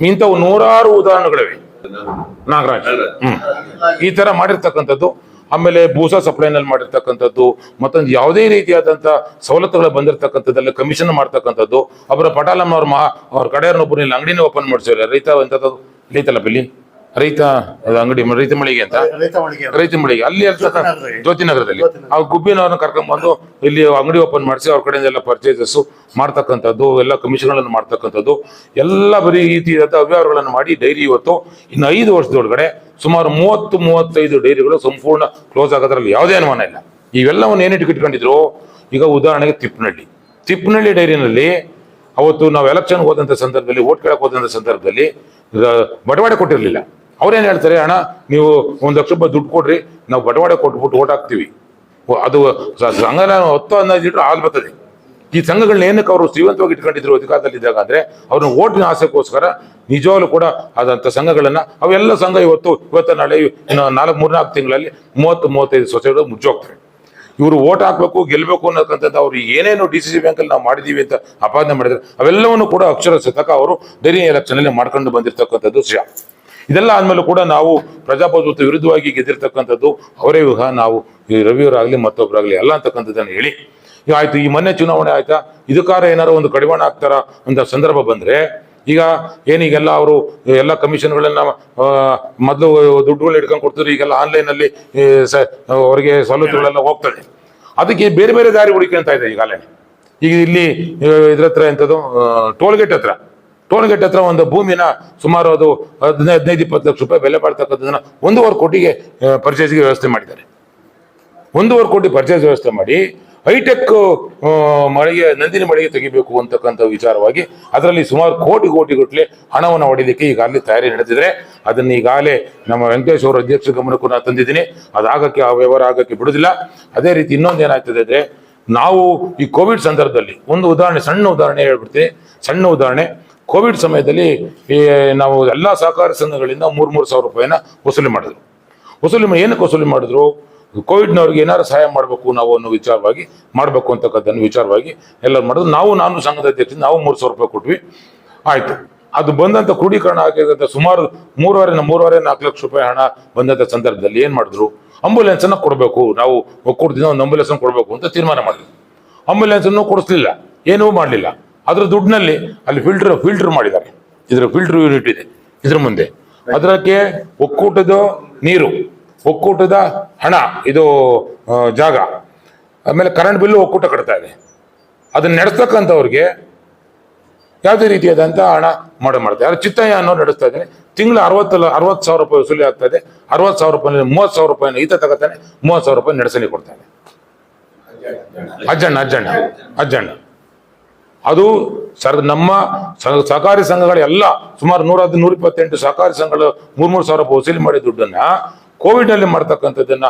ಇಂಥವು ನೂರಾರು ಉದಾಹರಣೆಗಳಿವೆ. ನಾಗರಾಜ್. ಹ್ಮ್. ಈ ತರ ಮಾಡಿರ್ತಕ್ಕಂಥದ್ದು, ಆಮೇಲೆ ಭೂಸಾ ಸಪ್ಲೈನಲ್ಲಿ ಮಾಡಿರ್ತಕ್ಕಂಥದ್ದು, ಮತ್ತೊಂದು ಯಾವುದೇ ರೀತಿಯಾದಂಥ ಸವಲತ್ತುಗಳು ಬಂದಿರತಕ್ಕಂಥದ್ದಲ್ಲಿ ಕಮಿಷನ್ ಮಾಡ್ತಕ್ಕಂಥದ್ದು, ಅವರ ಪಟಾಲಮ್ಮನವ್ರ ಮಹಾ, ಅವ್ರ ಕಡೆಯವ್ರನ್ನೊಬ್ಬರು ಇಲ್ಲಿ ಅಂಗಡಿನ ಓಪನ್ ಮಾಡಿಸಿದ್ರೆ ರೈತ ಎಂಥದ್ದು? ರೈತಲ್ಲ ಇಲ್ಲಿ ರೈತ ಅದು ಅಂಗಡಿ ರೈತ ಮಳಿಗೆ ಅಂತ? ರೈತ ಮಳಿಗೆ ಅಲ್ಲಿ ಇರ್ತಕ್ಕಂಥ ಜ್ಯೋತಿನಗರದಲ್ಲಿ. ಜ್ಯೋತಿನಗರದಲ್ಲಿ. ಜ್ಯೋತಿನಗರ. ಆ ಗುಬ್ಬಿನವ್ರನ್ನ ಕರ್ಕೊಂಡ್ ಬಂದು ಇಲ್ಲಿ ಅಂಗಡಿ ಓಪನ್ ಮಾಡಿಸಿ ಅವ್ರ ಕಡೆಯಿಂದ ಎಲ್ಲ ಪರ್ಚೇಸಸ್ ಮಾಡ್ತಕ್ಕಂಥದ್ದು ಎಲ್ಲ ಕಮಿಷನ್ಗಳನ್ನು ಮಾಡ್ತಕ್ಕಂಥದ್ದು ಎಲ್ಲ ಬರೀ ರೀತಿ ರೀತಿಯಾದ ಅವ್ಯವಹಾರಗಳನ್ನು ಮಾಡಿ ಡೈರಿ ಇವತ್ತು ಇನ್ನು ಐದು ವರ್ಷದೊಳಗಡೆ ಸುಮಾರು ಮೂವತ್ತು ಮೂವತ್ತೈದು ಡೈರಿಗಳು ಸಂಪೂರ್ಣ ಕ್ಲೋಸ್ ಆಗೋದ್ರಲ್ಲಿ ಯಾವುದೇ ಅನುಮಾನ ಇಲ್ಲ. ಇವೆಲ್ಲವನ್ನು ಏನಿಟ್ಟು ಇಟ್ಕೊಂಡಿದ್ರು ಈಗ ಉದಾಹರಣೆಗೆ ತಿಪ್ಪನಹಳ್ಳಿ. ತಿಪ್ಪನಹಳ್ಳಿ ಡೈರಿನಲ್ಲಿ ಅವತ್ತು ನಾವು ಎಲೆಕ್ಷನ್ ಹೋದಂಥ ಸಂದರ್ಭದಲ್ಲಿ ಓಟ್ ಕೇಳಕ್ಕೆ ಹೋದಂಥ ಸಂದರ್ಭದಲ್ಲಿ ಬಡವಾಡೆ ಬಟವಾಡೆ ಕೊಟ್ಟಿರಲಿಲ್ಲ. ಅವ್ರೇನ್ ಹೇಳ್ತಾರೆ, ಅಣ್ಣ, ನೀವು ಒಂದು ಲಕ್ಷ ರೂಪಾಯಿ ದುಡ್ಡು ಕೊಡ್ರಿ, ನಾವು ಬಟವಾಡೆ ಕೊಟ್ಬಿಟ್ಟು ಓಟ್ ಹಾಕ್ತೀವಿ. ಅದು ಸಂಘನ ಹತ್ತು ಹದಿನೈದು ಲೀಟರ್ ಹಾಲು ಬರ್ತದೆ. ಈ ಸಂಘಗಳನ್ನ ಏನಕ್ಕೆ ಅವರು ಶ್ರೀಮಂತವಾಗಿ ಇಟ್ಕೊಂಡಿದ್ರು ಅಧಿಕಾರದಲ್ಲಿದ್ದಾಗ ಅಂದ್ರೆ ಅವ್ರನ್ನ ಓಟಿನ ಆಸೆಗೋಸ್ಕರ ನಿಜವಾಗ್ಲೂ ಕೂಡ ಆದಂಥ ಸಂಘಗಳನ್ನ, ಅವೆಲ್ಲ ಸಂಘ ಇವತ್ತು ಇವತ್ತು ನಾಳೆ ನಾಲ್ಕು, ಮೂರ್ನಾಲ್ಕು ತಿಂಗಳಲ್ಲಿ ಮೂವತ್ತು, ಮೂವತ್ತೈದು ಸೊಸೈಟಿಗಳು ಮುಚ್ಚೋಗ್ತಾರೆ ಇವರು ಓಟ್ ಹಾಕಬೇಕು ಗೆಲ್ಲಬೇಕು ಅನ್ನೋಕ್ಕಂಥದ್ದು ಅವ್ರು ಏನೇನು ಡಿ ಸಿ ಸಿ ಬ್ಯಾಂಕಲ್ಲಿ ನಾವು ಮಾಡಿದೀವಿ ಅಂತ ಅಪಾದನೆ ಮಾಡಿದ್ರೆ, ಅವೆಲ್ಲವನ್ನು ಕೂಡ ಅಕ್ಷರ ಸತಕ ಅವರು ಡೈರಿ ಎಲೆಕ್ಷನ್ ಅಲ್ಲಿ ಮಾಡ್ಕೊಂಡು ಬಂದಿರತಕ್ಕಂಥದ್ದು ವಿಷಯ ಇದೆಲ್ಲ ಆದ್ಮೇಲೆ ಕೂಡ ನಾವು ಪ್ರಜಾಪ್ರಭುತ್ವ ವಿರುದ್ಧವಾಗಿ ಗೆದ್ದಿರ್ತಕ್ಕಂಥದ್ದು ಅವರೇ ವಿವಾಹ ನಾವು ಈ ರವಿಯವರಾಗ್ಲಿ ಮತ್ತೊಬ್ಬರಾಗ್ಲಿ ಅಲ್ಲ ಅಂತಕ್ಕಂಥದ್ದನ್ನು ಹೇಳಿ. ಈಗ ಆಯ್ತು ಈ ಮೊನ್ನೆ ಚುನಾವಣೆ ಆಯ್ತಾ? ಇದಕ್ಕಾರ ಏನಾರು ಒಂದು ಕಡಿವಾಣ ಆಗ್ತಾರ ಅಂತ ಸಂದರ್ಭ ಬಂದ್ರೆ ಈಗ ಏನೀಗೆಲ್ಲ ಅವರು ಎಲ್ಲ ಕಮಿಷನ್ಗಳನ್ನ ಮೊದಲು ದುಡ್ಡುಗಳು ಇಟ್ಕೊಂಡು ಕೊಡ್ತಿದ್ರು ಈಗೆಲ್ಲ ಆನ್ಲೈನ್ ಅಲ್ಲಿ ಈ, ಸ- ಅವರಿಗೆ ಸವಲತ್ತುಗಳೆಲ್ಲ ಹೋಗ್ತದೆ ಅದಕ್ಕೆ ಬೇರೆ ಬೇರೆ ದಾರಿ ಹುಡುಕೊಂತ ಇದೆ ಈಗಾಗಲೇ. ಈಗ ಇಲ್ಲಿ ಇದ್ರ ಹತ್ರ ಎಂಥದ್ದು ಟೋಲ್ ಗೇಟ್ ಹತ್ರ. ಟೋಲ್ ಗೇಟ್ ಹತ್ರ ಒಂದು ಭೂಮಿನ ಸುಮಾರು ಅದು ಹದಿನೈದು ಹದಿನೈದು, ಇಪ್ಪತ್ತು ಲಕ್ಷ ರೂಪಾಯಿ ಬೆಲೆ ಬಾಳ್ತಕ್ಕಂಥದ್ದನ್ನ ಒಂದೂವರೆ ಕೋಟಿಗೆ ಪರ್ಚೇಸ್ಗೆ ವ್ಯವಸ್ಥೆ ಮಾಡಿದ್ದಾರೆ. ಒಂದೂವರೆ ಕೋಟಿ ಪರ್ಚೇಸ್ ವ್ಯವಸ್ಥೆ ಮಾಡಿ, ಹೈಟೆಕ್ ಮಳೆಗೆ, ನಂದಿನಿ ಮಳೆಗೆ ತೆಗಿಬೇಕು ಅಂತಕ್ಕಂಥ ವಿಚಾರವಾಗಿ ಅದರಲ್ಲಿ ಸುಮಾರು ಕೋಟಿ ಕೋಟಿ ಗಟ್ಟಲೆ ಹಣವನ್ನು ಹೊಡಿಲಿಕ್ಕೆ ಈಗಾಗಲೇ ತಯಾರಿ ನಡೆದಿದ್ರೆ ಅದನ್ನ ಈಗಾಗಲೇ ನಮ್ಮ ವೆಂಕಟೇಶ್ ಅವರ ಅಧ್ಯಕ್ಷ ಗಮನಕ್ಕೂ ನಾನು ತಂದಿದ್ದೀನಿ. ಅದಾಗಕ್ಕೆ ಆ ವ್ಯವಹಾರ ಆಗಕ್ಕೆ ಬಿಡುದಿಲ್ಲ. ಅದೇ ರೀತಿ ಇನ್ನೊಂದು ಏನಾಗ್ತದೆ ಅಂದರೆ ನಾವು ಈ ಕೋವಿಡ್ ಸಂದರ್ಭದಲ್ಲಿ ಒಂದು ಉದಾಹರಣೆ, ಸಣ್ಣ ಉದಾಹರಣೆ ಹೇಳ್ಬಿಡ್ತೀನಿ. ಸಣ್ಣ ಉದಾಹರಣೆ ಕೋವಿಡ್ ಸಮಯದಲ್ಲಿ ಈ ನಾವು ಎಲ್ಲ ಸಹಕಾರ ಸಂಘಗಳಿಂದ ಮೂರು ಮೂರು ಸಾವಿರ ರೂಪಾಯಿನ ವಸೂಲಿ ಮಾಡಿದ್ರು. ವಸೂಲಿ ಏನಕ್ಕೆ ವಸೂಲಿ ಮಾಡಿದ್ರು? ಕೋವಿಡ್ನವ್ರಿಗೆ ಏನಾರು ಸಹಾಯ ಮಾಡಬೇಕು ನಾವು ಅನ್ನೋ ವಿಚಾರವಾಗಿ, ಮಾಡಬೇಕು ಅಂತಕ್ಕಂಥದ್ದು ವಿಚಾರವಾಗಿ ಎಲ್ಲರೂ ಮಾಡಿದ್ರು. ನಾವು, ನಾನು ಸಂಘದ ಅಧ್ಯಕ್ಷ ನಾವು ಮೂರು ಸಾವಿರ ರೂಪಾಯಿ ಕೊಟ್ವಿ. ಆಯಿತು. ಅದು ಬಂದಂಥ ಕ್ರೋಢೀಕರಣ ಆಗಿದಂತ ಸುಮಾರು ಮೂರುವರೆ ಮೂರುವರೆ ನಾಲ್ಕು ಲಕ್ಷ ರೂಪಾಯಿ ಹಣ ಬಂದಂಥ ಸಂದರ್ಭದಲ್ಲಿ ಏನು ಮಾಡಿದ್ರು? ಅಂಬುಲೆನ್ಸನ್ನು ಕೊಡಬೇಕು. ನಾವು ಒಕ್ಕೂಟದಿಂದ ಒಂದು ಅಂಬುಲೆನ್ಸ್ ಕೊಡಬೇಕು ಅಂತ ತೀರ್ಮಾನ ಮಾಡಿದ್ರು. ಆಂಬುಲೆನ್ಸನ್ನು ಕೊಡಿಸ್ಲಿಲ್ಲ. ಏನೂ ಮಾಡಲಿಲ್ಲ. ಅದ್ರ ದುಡ್ಡಿನಲ್ಲಿ ಅಲ್ಲಿ ಫಿಲ್ಟರ್ ಫಿಲ್ಟರ್ ಮಾಡಿದ್ದಾರೆ. ಇದರ ಫಿಲ್ಟರ್ ಯೂನಿಟ್ ಇದೆ. ಇದ್ರ ಮುಂದೆ. ಅದಕ್ಕೆ ಒಕ್ಕೂಟದ ನೀರು, ಒಕ್ಕೂಟದ ಹಣ, ಇದು ಜಾಗ. ಆಮೇಲೆ ಕರೆಂಟ್ ಬಿಲ್ಲು ಒಕ್ಕೂಟ ಕಟ್ತಾ ಇದೆ. ಅದನ್ನ ನಡೆಸ್ತಕ್ಕಂಥವ್ರಿಗೆ ಯಾವುದೇ ರೀತಿಯಾದಂಥ ಹಣ ಮಾಡ ಮಾಡ್ತಾರೆ ಅದ್ರ ಚಿತ್ತಯ್ಯ ಅನ್ನೋ ನಡೆಸ್ತಾ ಇದ್ದಾನೆ ತಿಂಗಳು ಅರವತ್ತಲ್ಲ, ಅರವತ್ತು ಸಾವಿರ ರೂಪಾಯಿ ವಸೂಲಿ ಆಗ್ತಾ ಇದೆ. ಅರವತ್ತು ಸಾವಿರ ರೂಪಾಯಿ ಮೂವತ್ತು ಸಾವಿರ ರೂಪಾಯಿನ ಈತ ತಗೋತಾನೆ, ಮೂವತ್ತು ಸಾವಿರ ರೂಪಾಯಿ ನಡೆಸಲಿ ಕೊಡ್ತಾನೆ ಅಜ್ಜಣ್ಣ ಅಜ್ಜಣ್ಣ ಅಜ್ಜಣ್ಣ. ಅದು ಸರ್ ನಮ್ಮ ಸಹಕಾರಿ ಸಂಘಗಳ ಎಲ್ಲ ಸುಮಾರು ನೂರ ಹತ್ತು ನೂರ ಇಪ್ಪತ್ತೆಂಟು ಸಹಕಾರಿ ಸಂಘಗಳು ಮೂರ್ ಮೂರು ಸಾವಿರ ವಸೂಲಿ ಮಾಡಿದ ದುಡ್ಡನ್ನ ಕೋವಿಡ್ ಅಲ್ಲಿ ಮಾಡ್ತಕ್ಕಂಥದ್ದನ್ನ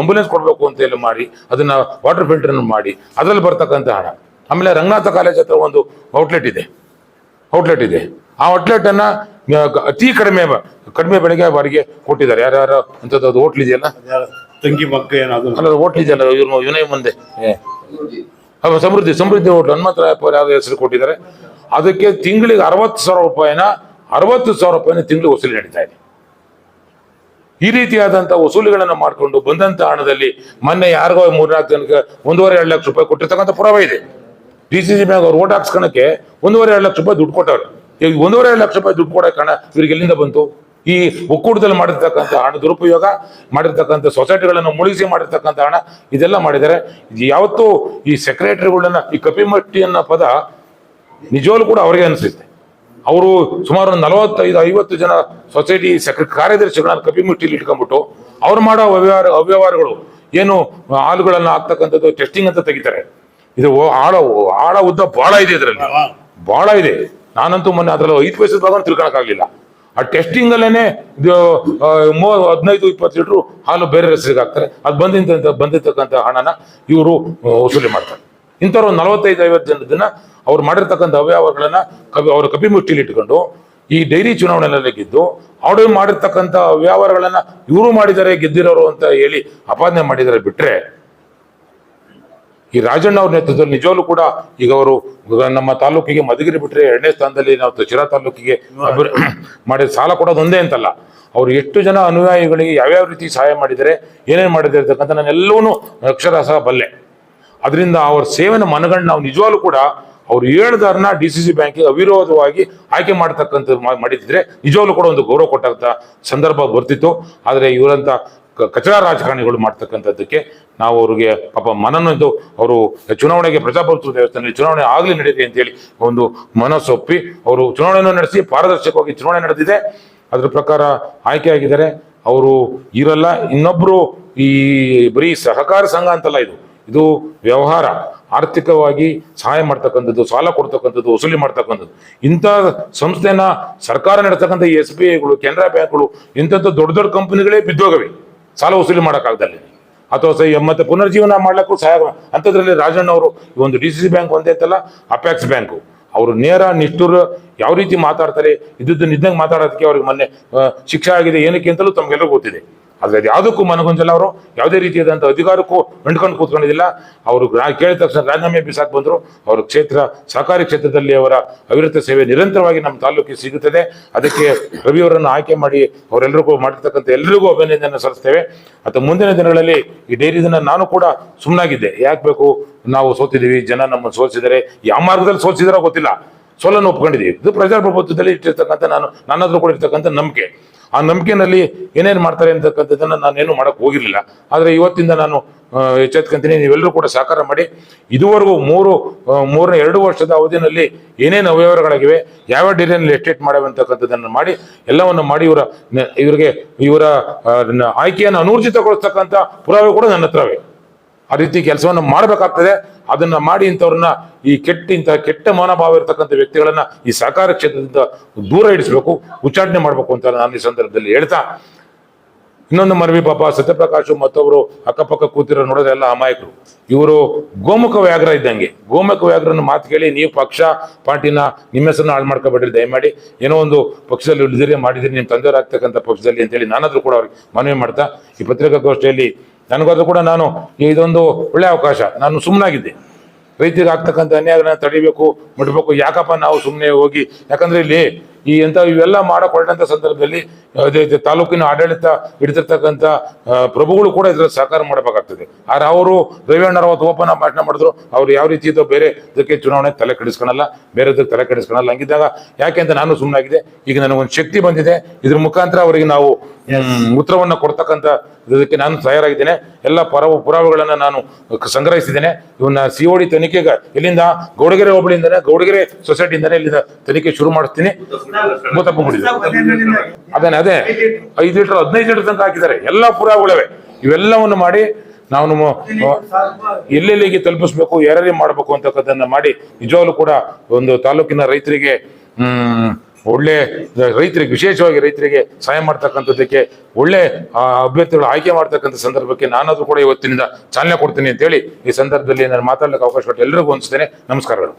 ಆಂಬುಲೆನ್ಸ್ ಕೊಡಬೇಕು ಅಂತ ಹೇಳಿ ಮಾಡಿ ಅದನ್ನ ವಾಟರ್ ಫಿಲ್ಟರ್ ಮಾಡಿ ಅದರಲ್ಲಿ ಬರ್ತಕ್ಕಂಥ ಹಣ. ಆಮೇಲೆ ರಂಗನಾಥ ಕಾಲೇಜ್ ಹತ್ರ ಒಂದು ಔಟ್ಲೆಟ್ ಇದೆ. ಔಟ್ಲೆಟ್ ಇದೆ. ಆ ಔಟ್ಲೆಟ್ ಅನ್ನ ಅತಿ ಕಡಿಮೆ ಕಡಿಮೆ ಬೆಳೆಗೆ ಬಾರಿಗೆ ಕೊಟ್ಟಿದ್ದಾರೆ. ಯಾರ್ಯಾರು ಅಂತದ್ದು ಅದು ಹೋಟ್ಲ್ ಇದೆಯಲ್ಲ? ತಂಗಿ ಮಕ್ಕ ಏನಾದ್ರು? ಅಲ್ಲ ಹೋಟ್ಲ್ ಇದೆಯಲ್ಲ ಇವ್ರು ಇವನೇ ಮುಂದೆ. ಅವ ಸಮೃದ್ಧಿ ಸಮೃದ್ಧಿ ಹೋಟ್ಲ್ ಹನುಮಂತರಾಯಪ್ಪ ಯಾವ್ದು ಹೆಸರು ಕೊಟ್ಟಿದ್ದಾರೆ. ಅದಕ್ಕೆ ತಿಂಗಳಿಗೆ ಅರವತ್ತು ಸಾವಿರ ರೂಪಾಯಿನ, ಅರವತ್ತು ಸಾವಿರ ರೂಪಾಯಿನ ತಿಂಗಳು ವಸೂಲಿ ನಡೀತಾ ಇದೆ. ಈ ರೀತಿಯಾದಂಥ ವಸೂಲಿಗಳನ್ನು ಮಾಡಿಕೊಂಡು ಬಂದಂಥ ಹಣದಲ್ಲಿ ಮೊನ್ನೆ ಯಾರಿಗೋ ಮೂರ್ನಾಲ್ಕು ಜನಕ್ಕೆ ಒಂದೂವರೆ, ಎರಡು ಲಕ್ಷ ರೂಪಾಯಿ ಕೊಟ್ಟಿರ್ತಕ್ಕಂಥ ಪುರಾವೆ ಇದೆ. ಡಿ ಸಿ ಸಿ ಬ್ಯಾಂಕ್ ಅವ್ರು ಓಟ್ ಹಾಕ್ಸ್ಕೊಳಕ್ಕೆ ಒಂದೂವರೆ, ಎರಡು ಲಕ್ಷ ರೂಪಾಯಿ ದುಡ್ಡು ಕೊಟ್ಟವ್ರು. ಈಗ ಒಂದೂವರೆ, ಎರಡು ಲಕ್ಷ ರೂಪಾಯಿ ದುಡ್ಡು ಕೊಡೋಕೆ ಹಣ ಇವ್ರಿಗೆ ಎಲ್ಲಿಂದ ಬಂತು? ಈ ಒಕ್ಕೂಟದಲ್ಲಿ ಮಾಡಿರ್ತಕ್ಕಂಥ ಹಣ ದುರುಪಯೋಗ ಮಾಡಿರ್ತಕ್ಕಂಥ ಸೊಸೈಟಿಗಳನ್ನು ಮುಳುಗಿಸಿ ಮಾಡಿರ್ತಕ್ಕಂಥ ಹಣ ಇದೆಲ್ಲ ಮಾಡಿದ್ದಾರೆ ಯಾವತ್ತು ಈ ಸೆಕ್ರೆಟರಿಗಳನ್ನ ಈ ಕಪಿಮಟ್ಟಿ ಅನ್ನೋ ಪದ ನಿಜವಾಗ್ಲೂ ಕೂಡ ಅವರಿಗೆ ಅನಿಸುತ್ತೆ. ಅವರು ಸುಮಾರು ಒಂದು ನಲವತ್ತೈದು ಐವತ್ತು ಜನ ಸೊಸೈಟಿ ಸೆಕ್ರೆ ಕಾರ್ಯದರ್ಶಿಗಳನ್ನ ಕಪಿಮಟ್ಟಿಲಿ ಇಟ್ಕೊಂಡ್ಬಿಟ್ಟು ಅವ್ರು ಮಾಡೋ ಅವ್ಯವಹಾರ ಅವ್ಯವಹಾರಗಳು ಏನು ಹಾಲುಗಳನ್ನ ಹಾಕ್ತಕ್ಕಂಥದ್ದು ಟೆಸ್ಟಿಂಗ್ ಅಂತ ತೆಗಿತಾರೆ. ಇದು ಆಳ ಆಳ ಉದ್ದ ಬಹಳ ಇದೆ ಇದರಲ್ಲಿ. ಬಹಳ ಇದೆ. ನಾನಂತೂ ಮೊನ್ನೆ ಅದರಲ್ಲಿ ಐದು ಪೈಸದ ಭಾಗ ತಿಳ್ಕೊಳಕ್ಕಾಗ್ಲಿಲ್ಲ. ಆ ಟೆಸ್ಟಿಂಗ್ ಅಲ್ಲೇನೆ ಇದು ಆ, ಮೂವ ಹದಿನೈದು ಇಪ್ಪತ್ತು ಲೀಟ್ರು ಹಾಲು ಬೇರೆ ಹೆಸರಿಗೆ ಹಾಕ್ತಾರೆ. ಅದು ಬಂದಿದ್ದಂತ ಬಂದಿರ್ತಕ್ಕಂಥ ಹಣನ ಇವರು ವಸೂಲಿ ಮಾಡ್ತಾರೆ. ಇಂಥವ್ರು ನಲವತ್ತೈದು ಐವತ್ತು ಜನದನ್ನ ಅವ್ರು ಮಾಡಿರ್ತಕ್ಕಂಥ ಅವ್ಯವಹಾರಗಳನ್ನ ಕಬಿ ಅವ್ರ ಕಪಿಮುಷ್ಟಿಲಿ ಇಟ್ಕೊಂಡು ಈ ಡೈರಿ ಚುನಾವಣೆಯಲ್ಲಿ ಗೆದ್ದು ಅವರು ಮಾಡಿರ್ತಕ್ಕಂಥ ವ್ಯವಹಾರಗಳನ್ನ ಇವರು ಮಾಡಿದ್ದಾರೆ ಗೆದ್ದಿರೋರು ಅಂತ ಹೇಳಿ ಅಪಾದನೆ ಮಾಡಿದ್ದಾರೆ ಬಿಟ್ರೆ ಈ ರಾಜಣ್ಣ ಅವ್ರ ನೇತೃತ್ವದಲ್ಲಿ ನಿಜವಾಗ್ಲೂ ಕೂಡ ಈಗ ಅವರು ನಮ್ಮ ತಾಲೂಕಿಗೆ ಮಧುಗಿರಿ ಬಿಟ್ಟರೆ ಎರಡನೇ ಸ್ಥಾನದಲ್ಲಿ ನಾವು ಶಿರಾ ತಾಲೂಕಿಗೆ ಮಾಡಿದ ಸಾಲ ಕೊಡೋದು ಒಂದೇ ಅಂತಲ್ಲ. ಅವ್ರು ಎಷ್ಟು ಜನ ಅನುಯಾಯಿಗಳಿಗೆ ಯಾವ್ಯಾವ ರೀತಿ ಸಹಾಯ ಮಾಡಿದ್ದಾರೆ ಏನೇನು ಮಾಡಿದ್ದಾರೆ ಇರ್ತಕ್ಕಂಥ ನಾನೆಲ್ಲವೂ ಅಕ್ಷರಶಃ ಬಲ್ಲೆ. ಅದರಿಂದ ಅವ್ರ ಸೇವೆನ ಮನಗಂಡು ನಾವು ನಿಜವಾಗ್ಲೂ ಕೂಡ ಅವ್ರು ಹೇಳ್ದಾರನ್ನ ಡಿ ಸಿ ಸಿ ಬ್ಯಾಂಕಿಗೆ ಅವಿರೋಧವಾಗಿ ಆಯ್ಕೆ ಮಾಡ್ತಕ್ಕಂಥ ಮಾಡಿದ್ರೆ ನಿಜವಾಗ್ಲೂ ಕೂಡ ಒಂದು ಗೌರವ ಕೊಟ್ಟಂತ ಸಂದರ್ಭ ಬರ್ತಿತ್ತು. ಆದರೆ ಇವರಂತ ಕ- ಕಚಡ ರಾಜಕಾರಣಿಗಳು ಮಾಡ್ತಕ್ಕಂಥದ್ದಕ್ಕೆ ನಾವು ಅವ್ರಿಗೆ ಪಾಪ ಮನನೊಂದು ಅವರು ಚುನಾವಣೆಗೆ ಪ್ರಜಾಪ್ರಭುತ್ವ ದೇವಸ್ಥಾನದಲ್ಲಿ ಚುನಾವಣೆ ಆಗಲಿ ನಡೆಯಿದೆ ಅಂತೇಳಿ ಒಂದು ಮನಸ್ಸೊಪ್ಪಿ ಅವರು ಚುನಾವಣೆಯನ್ನು ನಡೆಸಿ ಪಾರದರ್ಶಕವಾಗಿ ಚುನಾವಣೆ ನಡೆದಿದೆ. ಅದ್ರ ಪ್ರಕಾರ ಆಯ್ಕೆ ಆಗಿದ್ದಾರೆ. ಅವರು ಇರಲ್ಲ. ಇನ್ನೊಬ್ಬರು ಈ ಬರೀ ಸಹಕಾರ ಸಂಘ ಅಂತಲ್ಲ ಇದು. ಇದು ವ್ಯವಹಾರ. ಆರ್ಥಿಕವಾಗಿ ಸಹಾಯ ಮಾಡ್ತಕ್ಕಂಥದ್ದು, ಸಾಲ ಕೊಡ್ತಕ್ಕಂಥದ್ದು, ವಸೂಲಿ ಮಾಡ್ತಕ್ಕಂಥದ್ದು. ಇಂಥ ಸಂಸ್ಥೆನ ಸರ್ಕಾರ ನಡೆತಕ್ಕಂಥ ಎಸ್ ಬಿ ಐಗಳು ಕೆನರಾ ಬ್ಯಾಂಕ್ಗಳು, ಇಂಥದ್ದು ದೊಡ್ಡ ದೊಡ್ಡ ಕಂಪನಿಗಳೇ ಬಿದ್ದೋಗವೆ. ಸಾಲ ವಸೂಲಿ ಮಾಡೋಕ್ಕಾಗ್ದಲ್ಲಿ ಅಥವಾ ಸಹ ಮತ್ತೆ ಪುನರ್ಜೀವನ ಮಾಡ್ಲಿಕ್ಕೂ ಸಹಾಯ ಅಂಥದ್ರಲ್ಲಿ ರಾಜಣ್ಣ ಅವರು ಒಂದು ಡಿ ಸಿ ಸಿ ಬ್ಯಾಂಕ್ ಒಂದೇ ಅಂತಲ್ಲ ಅಪ್ಯಾಕ್ಸ್ ಬ್ಯಾಂಕು. ಅವರು ನೇರ ನಿಷ್ಠುರ ಯಾವ ರೀತಿ ಮಾತಾಡ್ತಾರೆ, ಇದ್ದದ್ದು ನಿದ್ದಂಗೆ ಮಾತಾಡೋದಕ್ಕೆ ಅವ್ರಿಗೆ ಮೊನ್ನೆ ಶಿಕ್ಷೆ ಆಗಿದೆ, ಏನಕ್ಕೆ ಅಂತಲೂ ತಮಗೆಲ್ಲರೂ ಗೊತ್ತಿದೆ. ಅದು ಯಾವುದಕ್ಕೂ ಮನಗೊಂಜಲ್ಲ ಅವರು. ಯಾವುದೇ ರೀತಿಯಾದಂಥ ಅಧಿಕಾರಕ್ಕೂ ಅಂಟ್ಕೊಂಡು ಕೂತ್ಕೊಂಡಿದ್ದಿಲ್ಲ. ಅವರು ಕೇಳಿದ ತಕ್ಷಣ ರಾಜೀನಾಮೆ ಬಿಸಾಕ್ ಬಂದ್ರು. ಅವರ ಕ್ಷೇತ್ರ, ಸಹಕಾರಿ ಕ್ಷೇತ್ರದಲ್ಲಿ ಅವರ ಅವಿರತ ಸೇವೆ ನಿರಂತರವಾಗಿ ನಮ್ಮ ತಾಲೂಕಿಗೆ ಸಿಗುತ್ತದೆ. ಅದಕ್ಕೆ ರವಿಯವರನ್ನು ಆಯ್ಕೆ ಮಾಡಿ ಅವರೆಲ್ಲರಿಗೂ ಮಾಡಿರ್ತಕ್ಕಂಥ ಎಲ್ಲರಿಗೂ ಅಭಿನಂದನೆ ಸಲ್ಲಿಸ್ತೇವೆ. ಮತ್ತು ಮುಂದಿನ ದಿನಗಳಲ್ಲಿ ಈ ಡೈರಿ ದಿನ ನಾನು ಕೂಡ ಸುಮ್ಮನಾಗಿದ್ದೆ ಯಾಕೆ ಬೇಕು? ನಾವು ಸೋತಿದ್ದೀವಿ, ಜನ ನಮ್ಮನ್ನು ಸೋಲಿಸಿದರೆ ಯಾವ ಮಾರ್ಗದಲ್ಲಿ ಸೋಲಿಸಿದಾರೋ ಗೊತ್ತಿಲ್ಲ. ಸೋಲನ್ನು ಒಪ್ಕೊಂಡಿದ್ದೀವಿ. ಇದು ಪ್ರಜಾಪ್ರಭುತ್ವದಲ್ಲಿ ಇಟ್ಟಿರ್ತಕ್ಕಂಥ ನಾನು ನನ್ನತ್ರ ಕೂಡ ಇರ್ತಕ್ಕಂಥ ನಂಬಿಕೆ. ಆ ನಂಬಿಕೆನಲ್ಲಿ ಏನೇನು ಮಾಡ್ತಾರೆ ಅಂತಕ್ಕಂಥದ್ದನ್ನು ನಾನೇನು ಮಾಡಕ್ಕೆ ಹೋಗಿರಲಿಲ್ಲ. ಆದರೆ ಇವತ್ತಿಂದ ನಾನು ಎಚ್ಚೆತ್ಕೊಂತೀನಿ. ನೀವೆಲ್ಲರೂ ಕೂಡ ಸಹಕಾರ ಮಾಡಿ. ಇದುವರೆಗೂ ಮೂರು ಮೂರನೇ ಎರಡು ವರ್ಷದ ಅವಧಿಯಲ್ಲಿ ಏನೇನು ಅವ್ಯವಹಾರಗಳಾಗಿವೆ, ಯಾವ ಡೇರಿಯಲ್ಲಿ ಎಸ್ಟೇಟ್ ಮಾಡವೆ ಅಂತಕ್ಕಂಥದ್ದನ್ನು ಮಾಡಿ, ಎಲ್ಲವನ್ನು ಮಾಡಿ ಇವರ ಇವರಿಗೆ, ಇವರ ಆಯ್ಕೆಯನ್ನು ಅನೂರ್ಜಿತಗೊಳಿಸ್ತಕ್ಕಂಥ ಪುರಾವೆ ಕೂಡ ನನ್ನ ಹತ್ರವೇ. ಆ ರೀತಿ ಕೆಲಸವನ್ನು ಮಾಡಬೇಕಾಗ್ತದೆ. ಅದನ್ನ ಮಾಡಿ ಇಂಥವ್ರನ್ನ ಈ ಕೆಟ್ಟ ಇಂಥ ಕೆಟ್ಟ ಮನೋಭಾವ ಇರತಕ್ಕಂಥ ವ್ಯಕ್ತಿಗಳನ್ನ ಈ ಸಹಕಾರ ಕ್ಷೇತ್ರದಿಂದ ದೂರ ಇಡಿಸಬೇಕು ಉಚ್ಚಾಟನೆ ಮಾಡಬೇಕು ಅಂತ ನಾನು ಈ ಸಂದರ್ಭದಲ್ಲಿ ಹೇಳ್ತಾ. ಇನ್ನೊಂದು ಮರವಿ ಪಾಪ, ಸತ್ಯಪ್ರಕಾಶ್ ಮತ್ತೊಬ್ರು ಅಕ್ಕಪಕ್ಕ ಕೂತಿರೋ ನೋಡೋದೆಲ್ಲ ಅಮಾಯಕರು. ಇವರು ಗೋಮುಖ ವ್ಯಾಘ್ರ ಇದ್ದಂಗೆ. ಗೋಮುಖ ವ್ಯಾಘ್ರನ ಮಾತು ಕೇಳಿ ನೀವು ಪಕ್ಷ ಪಾರ್ಟಿನ ನಿಮ್ಮ ಹೆಸರನ್ನ ಹಾಳು ಮಾಡ್ಕೊಬೇಡ್ರಿ, ದಯಮಾಡಿ. ಏನೋ ಒಂದು ಪಕ್ಷದಲ್ಲಿ ಉಳಿದಿರಿ, ಮಾಡಿದಿರಿ, ನಿಮ್ಮ ತಂದೆಯವರಾಗ್ತಕ್ಕಂಥ ಪಕ್ಷದಲ್ಲಿ ಅಂತೇಳಿ ನಾನಾದ್ರೂ ಕೂಡ ಅವ್ರಿಗೆ ಮನವಿ ಮಾಡ್ತಾ. ಈ ಪತ್ರಿಕಾಗೋಷ್ಠಿಯಲ್ಲಿ ನನಗಾದ್ರೂ ಕೂಡ ನಾನು ಇದೊಂದು ಒಳ್ಳೆ ಅವಕಾಶ. ನಾನು ಸುಮ್ಮನಾಗಿದ್ದೆ ರೈತರಿಗೆ ಆಗ್ತಕ್ಕಂಥ ಅನ್ಯಾಯಗಳನ್ನ ತಡಿಬೇಕು, ಮುಟ್ಬೇಕು. ಯಾಕಪ್ಪ ನಾವು ಸುಮ್ಮನೆ ಹೋಗಿ? ಯಾಕಂದ್ರೆ ಇಲ್ಲಿ ಈ ಎಂತ ಇವೆಲ್ಲ ಮಾಡಕ್ ಹೊರಟಂತ ಸಂದರ್ಭದಲ್ಲಿ ತಾಲೂಕಿನ ಆಡಳಿತ ಹಿಡಿದಿರ್ತಕ್ಕಂಥ ಪ್ರಭುಗಳು ಕೂಡ ಇದ್ರ ಸಹಕಾರ ಮಾಡಬೇಕಾಗ್ತದೆ. ಆದ್ರೆ ಅವರು ರವಿಯಣ್ಣರ ಅವತ್ತು ಓಪನ್ ಭಾಷಣ ಮಾಡಿದ್ರು ಅವ್ರು ಯಾವ ರೀತಿ ಇದ್ದೋ ಬೇರೆ ಇದಕ್ಕೆ ಚುನಾವಣೆ ತಲೆ ಕೆಡಿಸ್ಕೊಳಲ್ಲ ಬೇರೆದಕ್ಕೆ ತಲೆ ಕೆಡಿಸ್ಕೊಳಲ್ಲ ಹಂಗಿದ್ದಾಗ ಯಾಕೆ ಅಂತ ನಾನು ಸುಮ್ಮನಾಗಿದೆ ಈಗ ನನಗೊಂದು ಶಕ್ತಿ ಬಂದಿದೆ. ಇದ್ರ ಮುಖಾಂತರ ಅವರಿಗೆ ನಾವು ಉತ್ತರವನ್ನು ಕೊಡ್ತಕ್ಕಂಥ ಇದಕ್ಕೆ ನಾನು ತಯಾರಾಗಿದ್ದೇನೆ. ಎಲ್ಲ ಪರ ಪುರಾವೆಗಳನ್ನು ನಾನು ಸಂಗ್ರಹಿಸಿದ್ದೇನೆ. ಇವನ್ನ ಸಿ ಡಿ ತನಿಖೆಗೆ ಇಲ್ಲಿಂದ ಗೌಡಗೆರೆ ಹೋಬಳಿಯಿಂದನೇ ಗೌಡಗೆರೆ ಸೊಸೈಟಿಯಿಂದನೇ ಇಲ್ಲಿಂದ ತನಿಖೆ ಶುರು ಮಾಡಿಸ್ತೀನಿ. ಅದೇನೆ ಅದೇ. ಐದು ಲೀಟರ್, ಹದಿನೈದು ಲೀಟರ್ ತನಕ ಹಾಕಿದ್ದಾರೆ. ಎಲ್ಲ ಪುರಾವೆಗಳಿವೆ. ಇವೆಲ್ಲವನ್ನು ಮಾಡಿ ನಾವು ನಮ್ಮ ಎಲ್ಲೆಲ್ಲಿಗೆ ತಲುಪಿಸ್ಬೇಕು, ಯಾರ್ಯಾರಿಗೆ ಮಾಡಬೇಕು ಅಂತಕ್ಕಂಥದ್ದನ್ನ ಮಾಡಿ, ನಿಜವಾಗ್ಲೂ ಕೂಡ ಒಂದು ತಾಲೂಕಿನ ರೈತರಿಗೆ, ಹ್ಮ್, ಒಳ್ಳೆ ರೈತರಿಗೆ, ವಿಶೇಷವಾಗಿ ರೈತರಿಗೆ ಸಹಾಯ ಮಾಡ್ತಕ್ಕಂಥದ್ದಕ್ಕೆ ಒಳ್ಳೆ ಅಭ್ಯರ್ಥಿಗಳು ಆಯ್ಕೆ ಮಾಡ್ತಕ್ಕಂಥ ಸಂದರ್ಭಕ್ಕೆ ನಾನಾದ್ರೂ ಕೂಡ ಇವತ್ತಿನಿಂದ ಚಾಲನೆ ಕೊಡ್ತೀನಿ ಅಂತೇಳಿ ಈ ಸಂದರ್ಭದಲ್ಲಿ ನಾನು ಮಾತಾಡ್ಲಿಕ್ಕೆ ಅವಕಾಶ ಕೊಟ್ಟು ಎಲ್ಲರಿಗೂ ಹೊಂದಿಸ್ತೇನೆ ನಮಸ್ಕಾರಗಳು.